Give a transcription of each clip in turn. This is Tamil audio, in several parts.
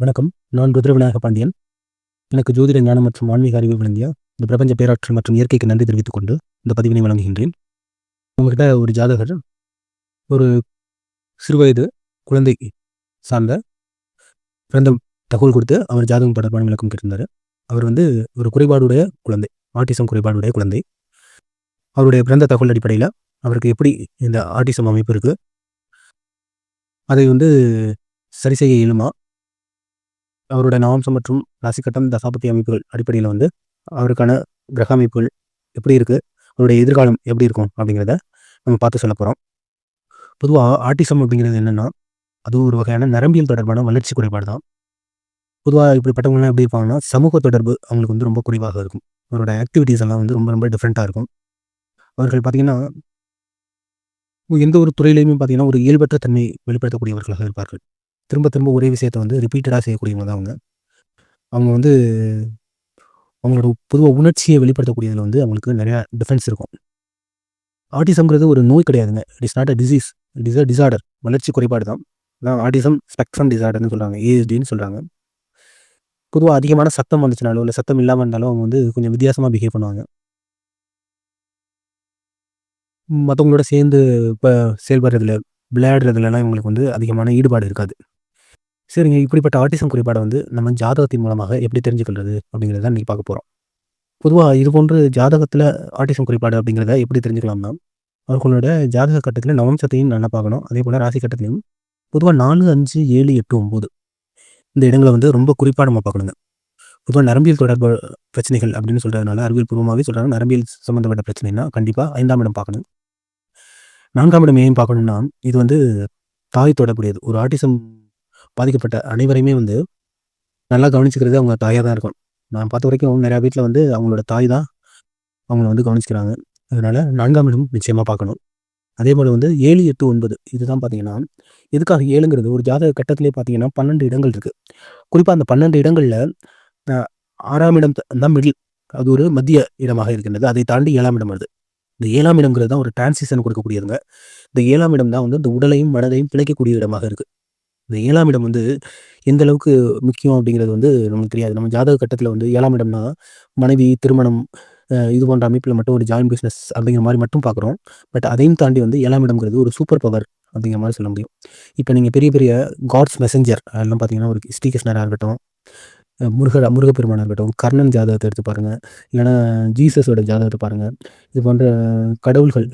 வணக்கம். நான் ருத்ரவிநாயக பாண்டியன். எனக்கு ஜோதிட ஞானம் மற்றும் ஆன்மீக அறிவு விளங்கிய இந்த பிரபஞ்ச பேராற்றல் மற்றும் இயற்கைக்கு நன்றி தெரிவித்துக் கொண்டு இந்த பதிவினை வழங்குகின்றேன். உங்ககிட்ட ஒரு ஜாதகர் ஒரு சிறுவயது குழந்தை சார்ந்த பிறந்த தகவல் கொடுத்து அவர் ஜாதகம் தொடர்பான விளக்கம் கேட்டிருந்தார். அவர் வந்து ஒரு குறைபாடுடைய குழந்தை ஆட்டிசம் குறைபாடுடைய குழந்தை. அவருடைய பிறந்த தகவல் அடிப்படையில் அவருக்கு எப்படி இந்த ஆட்டிசம் அமைப்பு இருக்குது அதை வந்து சரி செய்ய இயலுமா? அவரோட நவாம்சம் மற்றும் ராசிக்கட்டம் தசாபத்தி அமைப்புகள் அடிப்படையில் வந்து அவருக்கான கிரக அமைப்புகள் எப்படி இருக்குது அவருடைய எதிர்காலம் எப்படி இருக்கும் அப்படிங்கிறத நம்ம பார்த்து சொல்ல போகிறோம் பொதுவாக ஆட்டிசம் அப்படிங்கிறது என்னென்னா அது ஒரு வகையான நரம்பியல் தொடர்பான வளர்ச்சி குறைபாடு தான். பொதுவாக இப்படிப்பட்டவங்களாம் எப்படி இருப்பாங்கன்னா சமூக தொடர்பு அவங்களுக்கு வந்து ரொம்ப குறைவாக இருக்கும். அவரோட ஆக்டிவிட்டீஸ் எல்லாம் வந்து ரொம்ப ரொம்ப டிஃப்ரெண்ட்டாக இருக்கும். அவர்கள் பார்த்திங்கன்னா எந்த ஒரு துறையிலையுமே பார்த்திங்கன்னா ஒரு இயல்பற்ற தன்மை வெளிப்படுத்தக்கூடியவர்களாக இருப்பார்கள். திரும்ப திரும்ப ஒரே விஷயத்தை வந்து ரிப்பீட்டடாக செய்யக்கூடியவங்க தான் அவங்க. அவங்க வந்து அவங்களோட பொதுவாக உணர்ச்சியை வெளிப்படுத்தக்கூடியதில் வந்து அவங்களுக்கு நிறையா டிஃபென்ஸ் இருக்கும். ஆட்டிசம்ங்கிறது ஒரு நோய் கிடையாதுங்க. It is not a disease it is a disorder வளர்ச்சி குறைபாடு தான். அதான் ஆட்டிசம் ஸ்பெக்ட்ரம் டிசார்டர்னு சொல்கிறாங்க ஏஎஸ்டின்னு சொல்கிறாங்க பொதுவாக அதிகமான சத்தம் வந்துச்சுனாலும் இல்லை சத்தம் இல்லாமல் இருந்தாலும் அவங்க வந்து கொஞ்சம் வித்தியாசமாக பிஹேவ் பண்ணுவாங்க. மற்றவங்களோட சேர்ந்து இப்போ செயல்படுறதுல விளையாடுறதுலலாம் இவங்களுக்கு வந்து அதிகமான ஈடுபாடு இருக்காது. சரிங்க. இப்படிப்பட்ட ஆட்டிசம் குறைபாடை வந்து நம்ம ஜாதகத்தின் மூலமாக எப்படி தெரிஞ்சுக்கிறது அப்படிங்கிறத இன்றைக்கி பார்க்க போகிறோம் பொதுவாக இது போன்று ஜாதகத்தில் ஆட்டிசம் குறைபாடு அப்படிங்கிறத எப்படி தெரிஞ்சுக்கலாம்னா அவர்களோட ஜாதக கட்டத்தில் நவம்சத்தையும் நல்லா பார்க்கணும். அதே போல் ராசி கட்டத்திலையும் பொதுவாக நாலு அஞ்சு ஏழு எட்டு ஒம்பது இந்த இடங்களை வந்து ரொம்ப குறிப்பாக நம்ம பார்க்கணுங்க. பொதுவாக நரம்பியல் தொடர்பு பிரச்சனைகள் அப்படின்னு சொல்கிறதுனால அறிவியல் பூர்வமாகவே சொல்கிறாங்க நரம்பியல் சம்மந்தப்பட்ட பிரச்சனைனா கண்டிப்பாக ஐந்தாம் இடம் பார்க்கணும். நான்காம் இடம் ஏன் பார்க்கணும்னா இது வந்து தாய் தொடர்புடையது. ஒரு ஆட்டிசம் பாதிக்கப்பட்ட அனைவரையுமே வந்து நல்லா கவனிச்சுக்கிறது அவங்க தாயாக தான் இருக்கும் நான் பார்த்த வரைக்கும் நிறையா வீட்டில் வந்து அவங்களோட தாய் தான் அவங்கள வந்து கவனிச்சுக்கிறாங்க. அதனால் நான்காம் இடம் நிச்சயமாக பார்க்கணும். அதே போல் வந்து ஏழு எட்டு ஒன்பது இதுதான் பார்த்தீங்கன்னா எதுக்காக ஏழுங்கிறது? ஒரு ஜாதக கட்டத்திலே பார்த்தீங்கன்னா பன்னெண்டு இடங்கள் இருக்குது குறிப்பாக அந்த பன்னெண்டு இடங்களில் ஆறாம் இடம் தான் மிடில் அது ஒரு மத்திய இடமாக இருக்கின்றது. அதை தாண்டி ஏழாம் இடம் வருது. இந்த ஏழாம் இடங்கிறது தான் ஒரு டிரான்சிஷன் கொடுக்கக்கூடியதுங்க. இந்த ஏழாம் இடம் தான் வந்து இந்த உடலையும் மனதையும் பிணைக்கக்கூடிய இடமாக இருக்குது இந்த ஏழாம் இடம் வந்து எந்த அளவுக்கு முக்கியம் அப்படிங்கிறது வந்து நமக்கு தெரியாது. நம்ம ஜாதக கட்டத்தில் வந்து ஏழாம் இடம்னா மனைவி திருமணம் இது போன்ற அமைப்பில் மட்டும் ஒரு ஜாயின் பிஸ்னஸ் அப்படிங்கிற மாதிரி மட்டும் பார்க்குறோம். பட் அதையும் தாண்டி வந்து ஏழாம் இடம்ங்கிறது ஒரு சூப்பர் பவர் அப்படிங்கிற மாதிரி சொல்ல முடியும். இப்போ நீங்கள் பெரிய பெரிய காட்ஸ் மெசஞ்சர் அதெல்லாம் பார்த்தீங்கன்னா ஒரு ஸ்ரீகிருஷ்ணராக இருக்கட்டும் முருக முருகப்பெருமானாக இருக்கட்டும் கர்ணன் ஜாதகத்தை எடுத்து பாருங்கள் இல்லைனா ஜீசஸோட ஜாதகத்தை பாருங்கள் இது போன்ற கடவுள்கள்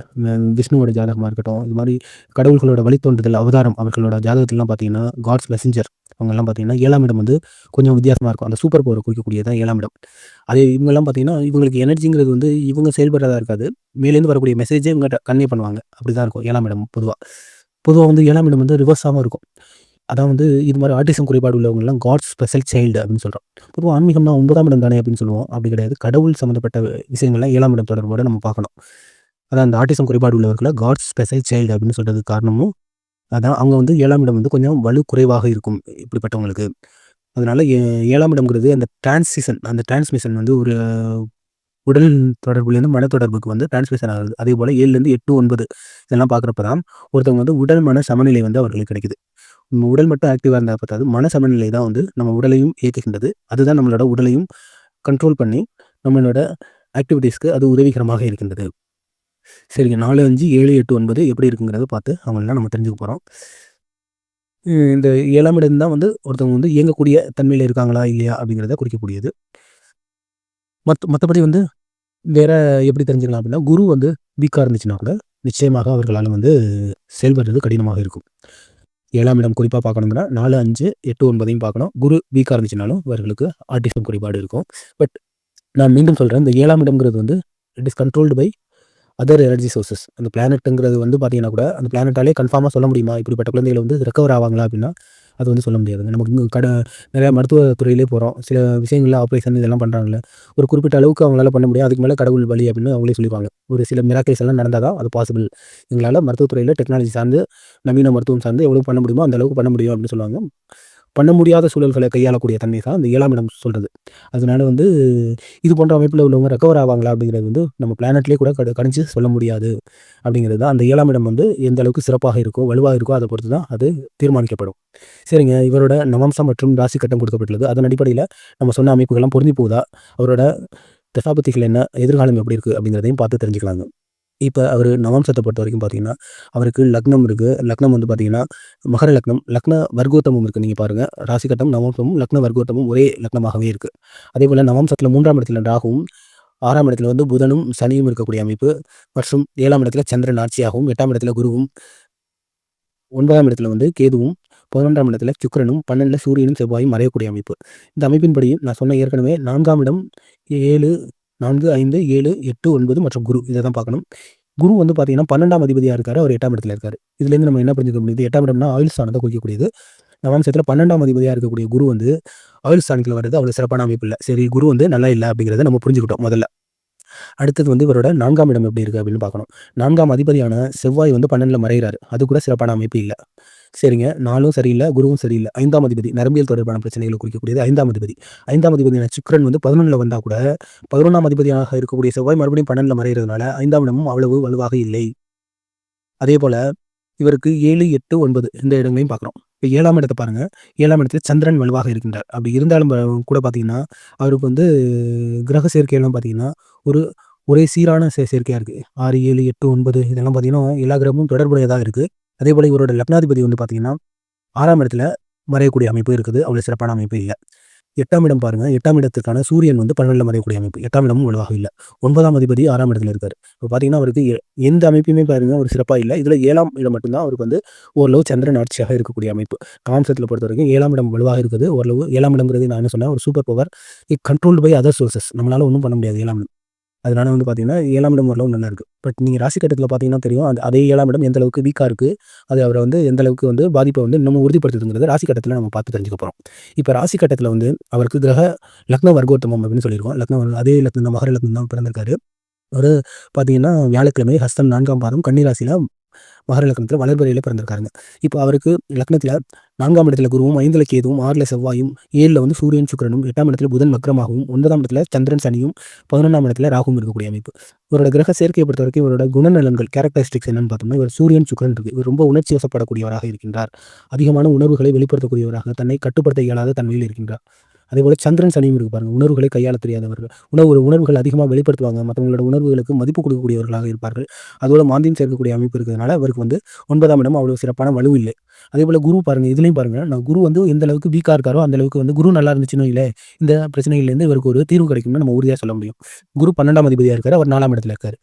விஷ்ணுவோட ஜாதகமாக இருக்கட்டும் இது மாதிரி கடவுள்களோட வழித்தோன்றுதல் அவதாரம் அவர்களோட ஜாதகத்திலாம் பார்த்தீங்கன்னா காட்ஸ் மெசஞ்சர் அவங்கெல்லாம் பார்த்தீங்கன்னா ஏழாம் இடம் வந்து கொஞ்சம் வித்தியாசமாக இருக்கும். அந்த சூப்பர் பவரை குறிக்கக்கூடியதான் ஏழாம் இடம். அதே இவங்கெல்லாம் பார்த்தீங்கன்னா இவங்களுக்கு எனர்ஜிங்கிறது வந்து இவங்க செயல்படுறதா இருக்காது. மேலேருந்து வரக்கூடிய மெசேஜே இவங்க கன்வே பண்ணுவாங்க. அப்படி தான் இருக்கும் ஏழாம் இடம் பொதுவாக பொதுவாக வந்து ஏழாம் இடம் வந்து ரிவர்ஸாகவும் இருக்கும். அதான் வந்து இது மாதிரி ஆர்டிசம் குறைபாடு உள்ளவங்கலாம் காட் ஸ்பெஷல் சைல்டு அப்படின்னு சொல்கிறோம் பொதுவாக ஆன்மீகம்னா ஒன்பதாம் இடம் தானே அப்படின்னு சொல்லுவோம். அப்படி கிடையாது. கடவுள் சம்மந்தப்பட்ட விஷயங்கள்லாம் ஏழாம் இடம் தொடர்போடு நம்ம பார்க்கணும். அதான் அந்த ஆர்டிசம் குறைபாடு உள்ளவர்களை காட் ஸ்பெஷல் சைல்டு அப்படின்னு சொல்கிறது காரணமும் அதான் அவங்க வந்து ஏழாம் இடம் வந்து கொஞ்சம் வலு குறைவாக இருக்கும் இப்படிப்பட்டவங்களுக்கு. அதனால் ஏழாம் இடம்ங்கிறது அந்த டிரான்சிஷன் அந்த டிரான்ஸ்மிஷன் வந்து ஒரு உடல் தொடர்புலேருந்து மன தொடர்புக்கு வந்து டிரான்ஸ்மிஷன் ஆகுது. அதே போல் ஏழுலேருந்து எட்டு ஒன்பது இதெல்லாம் பார்க்குறப்ப தான் ஒருத்தவங்க வந்து உடல் மன சமநிலை வந்து அவர்களுக்கு கிடைக்குது. உடல் மட்டும் ஆக்டிவாக இருந்தால் பார்த்தாது மன சமநிலை தான் வந்து நம்ம உடலையும் இயக்குகின்றது. அதுதான் நம்மளோட உடலையும் கண்ட்ரோல் பண்ணி நம்மளோட ஆக்டிவிட்டீஸ்க்கு அது உதவிகரமாக இருக்கின்றது. சரிங்க. நாலு அஞ்சு ஏழு எட்டு ஒன்பது எப்படி இருக்குங்கிறத பார்த்து அவங்களெலாம் நம்ம தெரிஞ்சுக்க போகிறோம் இந்த ஏழாம் இடம் தான் வந்து ஒருத்தவங்க வந்து இயங்கக்கூடிய தன்மையில் இருக்காங்களா இல்லையா அப்படிங்கிறத குறிக்கக்கூடியது. மற்ற மற்றபடி வந்து வேற எப்படி தெரிஞ்சுக்கலாம் அப்படின்னா குரு வந்து வீக்காக இருந்துச்சுன்னா கூட நிச்சயமாக அவர்களால் வந்து செயல்படுறது கடினமாக இருக்கும். ஏழாம் இடம் குறிப்பாக பார்க்கணுங்கன்னா நாலு அஞ்சு எட்டு ஒன்பதையும் பார்க்கணும். குரு வீக்காக இருந்துச்சுனாலும் அவர்களுக்கு ஆர்டிசம் குறைபாடு இருக்கும். பட் நான் மீண்டும் சொல்கிறேன் இந்த ஏழாம் இடம்ங்கிறது வந்து it is controlled by other energy sources அந்த பிளானட்டுங்கிறது வந்து பார்த்தீங்கன்னா கூட அந்த பிளானட்டாலே கன்ஃபார்மாக சொல்ல முடியுமா? இப்படிப்பட்ட குழந்தைகள் வந்து ரெக்கவர் ஆவாங்களா அப்படின்னா அது வந்து சொல்ல முடியாதுங்க நமக்கு கடை நிறையா மருத்துவத்துறையிலே போகிறோம் சில விஷயங்களில் ஆப்ரேஷன் இதெல்லாம் பண்ணுறாங்கல்ல ஒரு குறிப்பிட்ட அளவுக்கு அவங்களால பண்ண முடியும். அதுக்கு மேலே கடவுள் வழி அப்படின்னு அவங்களே சொல்லிப்பாங்க. ஒரு சில மிராக்கிள்ஸ் எல்லாம் நடந்தால் தான் அது பாசிபிள் எங்களால் மருத்துவத்துறையில் டெக்னாலஜி சார்ந்து நவீன மருத்துவம் சார்ந்து எவ்வளோ பண்ண முடியுமோ அந்த அளவுக்கு பண்ண முடியும் அப்படின்னு சொல்லுவாங்க. பண்ண முடியாத சூழல்களை கையாளக்கூடிய தன்மை தான் இந்த ஏழாம் இடம் சொல்கிறது அதனால வந்து இது போன்ற அமைப்பில் உள்ளவங்க ரெக்கவர் ஆவாங்களா அப்படிங்கிறது வந்து நம்ம பிளானட்லேயே கூட கடு கணிச்சு சொல்ல முடியாது. அப்படிங்கிறது தான். அந்த ஏழாம் இடம் வந்து எந்த அளவுக்கு சிறப்பாக இருக்கோ வலுவாக இருக்கோ அதை பொறுத்து தான் அது தீர்மானிக்கப்படும். சரிங்க. இவரோட நவம்சம் மற்றும் ராசி கட்டம் கொடுக்கப்பட்டுள்ளது. அதன் அடிப்படையில் நம்ம சொன்ன அமைப்புகள்லாம் பொருந்தி போகுதா? அவரோட தசாபத்திகள் என்ன? எதிர்காலம் எப்படி இருக்குது அப்படிங்கிறதையும் பார்த்து தெரிஞ்சுக்கலாங்க. இப்போ அவர் நவம்சத்தை பொறுத்த வரைக்கும் பார்த்தீங்கன்னா அவருக்கு லக்னம் இருக்குது லக்னம் வந்து பார்த்தீங்கன்னா மகர லக்னம் லக்ன வர்க்கோத்தமும் இருக்குது நீங்கள் பாருங்கள் ராசிகட்டம் நவம்சமும் லக்ன வர்க்கோத்தமும் ஒரே லக்னமாகவே இருக்குது அதே போல் நவம்சத்தில் மூன்றாம் இடத்துல ராகுவும் ஆறாம் இடத்துல வந்து புதனும் சனியும் இருக்கக்கூடிய அமைப்பு. மற்றும் ஏழாம் இடத்துல சந்திரன் ஆட்சியாகவும் எட்டாம் இடத்துல குருவும் ஒன்பதாம் இடத்துல வந்து கேதுவும் பதினொன்றாம் இடத்துல சுக்கரனும் பன்னெண்டில் சூரியனும் செவ்வாயும் மறையக்கூடிய அமைப்பு. இந்த அமைப்பின்படி நான் சொன்ன ஏற்கனவே நான்காம் இடம் ஏழு நான்கு ஐந்து ஏழு எட்டு ஒன்பது மற்றும் குரு. இதை தான் பார்க்கணும். குரு வந்து பார்த்தீங்கன்னா பன்னெண்டாம் அதிபதியாக இருக்காரு. அவர் எட்டாம் இடத்துல இருக்காரு. இதுலேருந்து நம்ம என்ன புரிஞ்சுக்க முடியுது? எட்டாம் இடம்னா ஆயுள் ஸ்தானத்தை குறிக்கக்கூடியது. நவம்சத்தில் பன்னெண்டாம் அதிபதியாக இருக்கக்கூடிய குரு வந்து ஆயுள் ஸ்தானத்தில் வர்றது அவ்வளோ சிறப்பான அமைப்பு இல்லை. சரி குரு வந்து நல்லா இல்லை அப்படிங்கிறத நம்ம புரிஞ்சுக்கிட்டோம் முதல்ல. அடுத்தது வந்து இவரோட நான்காம் இடம் எப்படி இருக்குது அப்படின்னு பார்க்கணும். நான்காம் அதிபதியான செவ்வாய் வந்து பன்னெண்டில் மறைகிறாரு. அது கூட சிறப்பான அமைப்பு இல்லை. சரிங்க. நாலும் சரியில்லை குருவும் சரியில்லை. ஐந்தாம் அதிபதி நரம்பியல் தொடர்பான பிரச்சனைகளை குறிக்கக்கூடியது ஐந்தாம் அதிபதி. ஐந்தாம் அதிபதியான சுக்கரன் வந்து பதினொன்றில் வந்தால் கூட பதினொன்றாம் அதிபதியாக இருக்கக்கூடிய செவ்வாய் மறுபடியும் பன்னெண்டில் மறைகிறதுனால ஐந்தாம் இடமும் அவ்வளவு வலுவாக இல்லை. அதே போல் இவருக்கு ஏழு எட்டு ஒன்பது இந்த இடங்களையும் பார்க்குறோம். இப்போ ஏழாம் இடத்தை பாருங்கள் ஏழாம் இடத்துல சந்திரன் வலுவாக இருக்கின்றார். அப்படி இருந்தாலும் கூட பார்த்தீங்கன்னா அவருக்கு வந்து கிரக சேர்க்கையெல்லாம் பார்த்தீங்கன்னா ஒரு ஒரே சீரான சே சேர்க்கையாக இருக்குது ஆறு ஏழு எட்டு ஒன்பது இதெல்லாம் பார்த்தீங்கன்னா எல்லா கிரகமும் தொடர்புடையதாக இருக்குது அதே போல் இவரோட லக்னாதிபதி வந்து பார்த்தீங்கன்னா ஆறாம் இடத்துல மறையக்கூடிய அமைப்பு இருக்குது. அவ்வளோ சிறப்பான அமைப்பு இல்லை. எட்டாம் இடம் பாருங்க. எட்டாம் இடத்திற்கான சூரியன் வந்து பன்னெண்டில் மறையக்கூடிய அமைப்பு. எட்டாம் இடமும் வலுவாக இல்லை. ஒன்பதாம் அதிபதி ஆறாம் இடத்துல இருக்காரு. இப்போ பார்த்தீங்கன்னா அவருக்கு எந்த அமைப்புமே பாருங்க ஒரு சிறப்பாக இல்லை. இதில் ஏழாம் இடம் மட்டும்தான் அவருக்கு வந்து ஓரளவு சந்திரன் ஆட்சியாக இருக்கக்கூடிய அமைப்பு. காம்சத்தில் பொறுத்த வரைக்கும் ஏழாம் இடம் வலுவாக இருக்குது. ஓரளவு ஏழாம் இடம்ங்கிறது நான் என்ன சொன்னேன்? ஒரு super power it controlled by other sources நம்மளால ஒன்றும் பண்ண முடியாது ஏழாம் இடம். அதனால வந்து பார்த்தீங்கன்னா ஏழாம் இடம் ஓரளவு நல்லா இருக்குது பட் நீங்கள் ராசி கட்டத்தில் பார்த்தீங்கன்னா தெரியும் அந்த அதே ஏழாம் இடம் எந்த அளவுக்கு வீக்காக இருக்குது அது அவரை வந்து எந்த அளவுக்கு வந்து பாதிப்பை வந்து நம்ம உறுதிப்படுத்துதுங்கிறத ராசி கட்டத்தில் நம்ம பார்த்து தெரிஞ்சுக்க போகிறோம் இப்போ ராசி கட்டத்தில் வந்து அவருக்கு கிரக லக்ன வர்க்கோத்தமம் அப்படின்னு சொல்லியிருக்கோம். லக்னம் அதே லக்னம் மகர லக்னம் தான் பிறந்திருக்காரு. ஒரு பார்த்தீங்கன்னா வியாழக்கிழமை ஹஸ்தம் நான்காம் பாதம் கன்னிராசியில் மகர லக்னத்தில் வளர்பறையில் பிறந்திருக்காருங்க. இப்போ அவருக்கு லக்னத்தில் நான்காம் இடத்துல குருவும் ஐந்தில் கேதுவும் ஆறில் செவ்வாயும் ஏழில் வந்து சூரியன் சுக்கரனும் எட்டாம் இடத்துல புதன் வக்ரமாகவும் ஒன்பதாம் இடத்துல சந்திரன் சனியும் பதினொன்றாம் இடத்துல ராகுவும் இருக்கக்கூடிய அமைப்பு. இவரோட கிரக சேர்க்கையை பொறுத்த வரைக்கும் இவரோட குணநலன்கள் கேரக்டரிஸ்டிக்ஸ் என்னன்னு பார்த்தோம்னா இவர் சூரியன் சுக்கரன் இருக்கு. இவர் ரொம்ப உணர்ச்சி வசப்படக்கூடியவராக இருக்கின்றார். அதிகமான உணர்வுகளை வெளிப்படுத்தக்கூடியவராக தன்னை கட்டுப்படுத்த இயலாத தன்மையில் இருக்கின்றார். அதே போல் சந்திரன் சனியும் இருக்கு பாருங்கள் உணர்வுகளை கையாள தெரியாதவர்கள். உணவு உணர்வுகள் அதிகமாக வெளிப்படுத்துவாங்க. மற்றவங்களோட உணர்வுகளுக்கு மதிப்பு கொடுக்கக்கூடியவர்களாக இருப்பார்கள். அதோட மாந்தியம் சேர்க்கக்கூடிய அமைப்பு இருக்கிறதுனால அவருக்கு வந்து ஒன்பதாம் இடம் அவ்வளோ சிறப்பான வலு இல்லை. அதே போல் குரு பாருங்கள் இதுலையும் பாருங்கள் நான் குரு வந்து எந்த அளவுக்கு வீக்காக இருக்காரோ அந்த அளவுக்கு வந்து குரு நல்லா இருந்துச்சுன்னு இல்லை இந்த பிரச்சனைகள்லேருந்து இவருக்கு ஒரு தீர்வு கிடைக்கும்னு நம்ம உறுதியாக சொல்ல முடியும். குரு பன்னெண்டாம் அதிபதியாக இருக்கார். அவர் நாலாம் இடத்துல இருக்கார்.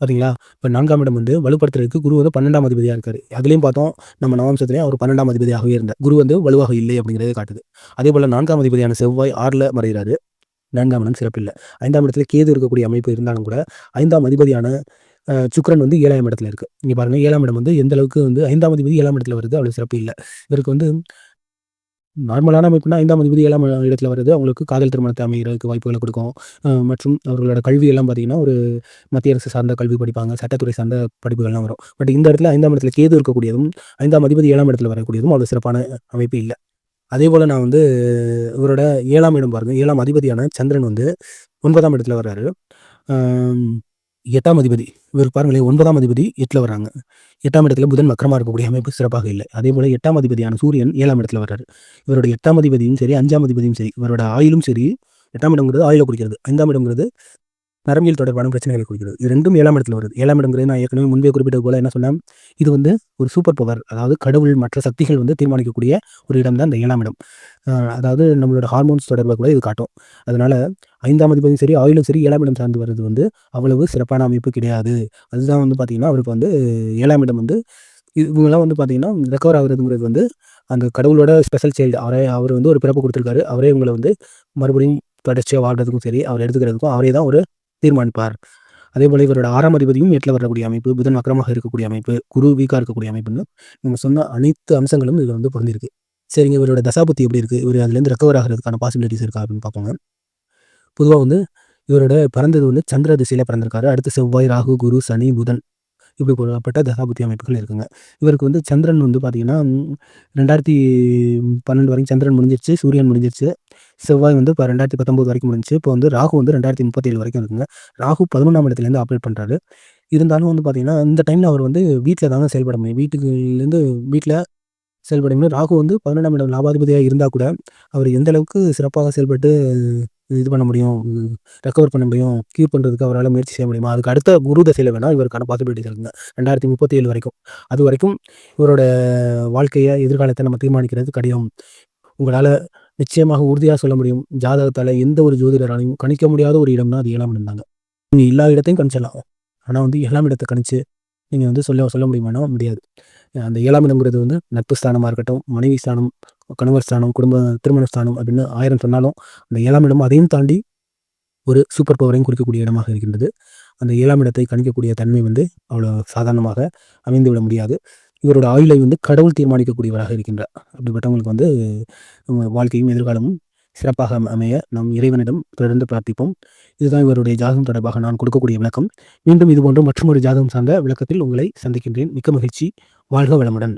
பார்த்தீங்களா இப்போ நான்காம் இடம் வந்து வலுப்படுத்துறதுக்கு குரு வந்து பன்னெண்டாம் அதிபதியாக இருக்காரு. அதுலேயும் பார்த்தோம் நம்ம நவம்சத்துலேயும் அவர் பன்னெண்டாம் அதிபதியாகவே இருந்தார். குரு வந்து வலுவாக இல்லை அப்படிங்கிறது காட்டுது. அதே போல் நான்காம் அதிபதியான செவ்வாய் ஆறில் மறைகிறாரு. நான்காம் இடம் சிறப்பில்லை ஐந்தாம் இடத்துல கேது இருக்கக்கூடிய அமைப்பு இருந்தாலும் கூட ஐந்தாம் அதிபதியான சுக்கரன் வந்து ஏழாம் இடத்துல இருக்குது இங்கே பாருங்கள் ஏழாம் இடம் வந்து எந்த அளவுக்கு வந்து ஐந்தாம் அதிபதி ஏழாம் இடத்துல வருது அவ்வளோ சிறப்பு இல்லை. இவருக்கு வந்து நார்மலான அமைப்புனா ஐந்தாம் அதிபதி ஏழாம் இடத்துல வருது அவங்களுக்கு காதல் திருமணத்தை அமைகிறதுக்கு வாய்ப்புகளை கொடுக்கும். மற்றும் அவர்களோட கல்வி எல்லாம் பார்த்தீங்கன்னா ஒரு மத்திய அரசு சார்ந்த கல்வி படிப்பாங்க சட்டத்துறை சார்ந்த படிப்புகள்லாம் வரும். பட் இந்த இடத்துல ஐந்தாம் இடத்துல கேது இருக்கக்கூடியதும் ஐந்தாம் அதிபதி ஏழாம் இடத்துல வரக்கூடியதும் அவ்வளோ சிறப்பான அமைப்பு இல்லை. அதே போல் நான் வந்து இவரோட ஏழாம் இடம் பாருங்கள் ஏழாம் அதிபதியான சந்திரன் வந்து ஒன்பதாம் இடத்துல வர்றாரு. எட்டாம் அதிபதி இவர் பாருங்களேன் ஒன்பதாம் அதிபதி எட்டில் வராங்க எட்டாம் இடத்துல புதன் வக்கரமாக இருக்கக்கூடிய அமைப்பு சிறப்பாக இல்லை. அதே போல் எட்டாம் அதிபதியான சூரியன் ஏழாம் இடத்துல வர்றாரு. இவரோட எட்டாம் அதிபதியும் சரி அஞ்சாம் அதிபதியும் சரி இவரோட ஆயிலும் சரி எட்டாம் இடங்கிறது ஆயில குறிக்கிறது. ஐந்தாம் இடங்கிறது நரம்பியல் தொடர்பான பிரச்சனைகளை குறிக்கிறது. இது ரெண்டும் ஏழாம் இடத்துல வருது. ஏழாம் இடங்கிறது நான் ஏற்கனவே முன்பே குறிப்பிட்டது போல என்ன சொன்னேன்? இது வந்து ஒரு சூப்பர் பவர் அதாவது கடவுள் மற்ற சக்திகள் வந்து தீர்மானிக்கக்கூடிய ஒரு இடம் தான் இந்த ஏழாம் இடம். அதாவது நம்மளோட ஹார்மோன்ஸ் தொடர்பாக கூட இது காட்டும். அதனால ஐந்தாம் அதிபதியும் சரி ஆயிலும் சரி ஏழாம் இடம் சார்ந்து வர்றது வந்து அவ்வளவு சிறப்பான அமைப்பு கிடையாது. அதுதான் வந்து பார்த்தீங்கன்னா அவருக்கு வந்து ஏழாம் இடம் வந்து இவங்கெல்லாம் வந்து பார்த்தீங்கன்னா ரெக்கவர் ஆகுறதுங்கிறது வந்து அந்த கடவுளோட ஸ்பெஷல் சைல்டு அவரே அவர் வந்து ஒரு பிறப்பு கொடுத்துருக்காரு. அவரே இவங்களை வந்து மறுபடியும் தொடர்ச்சியாக வாழ்றதுக்கும் சரி அவர் எடுத்துக்கிறதுக்கும் அவரே தான் ஒரு தீர்மானிப்பார். அதே போல் இவரோட ஆறாம் அதிபதியும் எட்டில் வரக்கூடிய அமைப்பு புதன் அக்கிரமாக இருக்கக்கூடிய அமைப்பு குரு வீக்காக இருக்கக்கூடிய அமைப்புன்னு நம்ம சொன்ன அனைத்து அம்சங்களும் இதில் வந்து பொருந்திருக்கு. சரிங்க இவரோட தசாபுத்தி எப்படி இருக்குது இவர் அதுலேருந்து ரெக்கவர் ஆகிறதுக்கான பாசிபிலிட்டிஸ் இருக்கா அப்படின்னு பார்ப்போங்க. பொதுவாக வந்து இவரோட பிறந்தது வந்து சந்திர திசையில் பிறந்திருக்காரு. அடுத்து செவ்வாய் ராகு குரு சனி புதன். இப்படி போடப்பட்ட தசாபுத்தி அமைப்புகள் இருக்குங்க. இவருக்கு வந்து சந்திரன் வந்து பார்த்தீங்கன்னா ரெண்டாயிரத்தி பன்னெண்டு வரைக்கும் சந்திரன் முடிஞ்சிருச்சு சூரியன் முடிஞ்சிருச்சு. செவ்வாய் வந்து இப்போ ரெண்டாயிரத்தி பத்தொம்போது வரைக்கும் முடிஞ்சு இப்போ வந்து ராகு வந்து ரெண்டாயிரத்தி முப்பத்தேழு வரைக்கும் இருக்குங்க. ராகு பதினொன்றாம் இடத்துலேருந்து ஆப்ரேட் பண்ணுறாரு இருந்தாலும் வந்து பார்த்தீங்கன்னா இந்த டைமில் அவர் வந்து வீட்டில் தாங்க செயல்பட முடியும். வீட்டுக்குலேருந்து வீட்டில் செயல்பட முடியும். ராகு வந்து பதினொன்றாம் இடம் லாபாதிபதியாக இருந்தால் கூட அவர் எந்த அளவுக்கு சிறப்பாக செயல்பட்டு இது பண்ண முடியும் ரெக்கவர் பண்ண முடியும் கீப் பண்ணுறதுக்கு அவரால் முயற்சி செய்ய முடியுமா? அதுக்கு அடுத்த குரு தசையில் வேணால் இவருக்கான பாசிபிலிட்டிஸ் இருக்குங்க. ரெண்டாயிரத்தி முப்பத்தி ஏழு வரைக்கும். அது வரைக்கும் இவரோட வாழ்க்கையை எதிர்காலத்தை நம்ம தீர்மானிக்கிறது கடினம். உங்களால் நிச்சயமாக உறுதியாக சொல்ல முடியும். ஜாதகத்தால் எந்த ஒரு ஜோதிடராலையும் கணிக்க முடியாத ஒரு இடம்னா அது ஏழாம் இருந்தாங்க நீங்கள் எல்லா இடத்தையும் கணிச்சிடலாம். ஆனால் வந்து ஏழாம் இடத்தை கணிச்சு நீங்கள் வந்து சொல்ல சொல்ல முடியுமானா முடியாது. அந்த ஏழாம் இடங்கிறது வந்து நட்பு ஸ்தானமாக இருக்கட்டும் மனைவி ஸ்தானம் கணவர் ஸ்தானம் குடும்ப திருமண ஸ்தானம் அப்படின்னு ஆயிரம் சொன்னாலும் அந்த ஏழாம் இடம் அதையும் தாண்டி ஒரு சூப்பர் பவரையும் குறிக்கக்கூடிய இடமாக இருக்கின்றது. அந்த ஏழாம் இடத்தை கணிக்கக்கூடிய தன்மை வந்து அவ்வளோ சாதாரணமாக அமைந்து விட முடியாது. இவரோட ஆயுளை வந்து கடவுள் தீர்மானிக்கக்கூடியவராக இருக்கின்றார். அப்படிப்பட்டவங்களுக்கு வந்து வாழ்க்கையும் எதிர்காலமும் சிறப்பாக அமைய நாம் இறைவனிடம் தொடர்ந்து பிரார்த்திப்போம். இதுதான் இவருடைய ஜாதகம் தொடர்பாக நான் கொடுக்கக்கூடிய விளக்கம். மீண்டும் இதுபோன்று மற்றொரு ஜாதகம் சார்ந்த விளக்கத்தில் உங்களை சந்திக்கின்றேன். மிக்க மகிழ்ச்சி. வாழ்க வளமுடன்.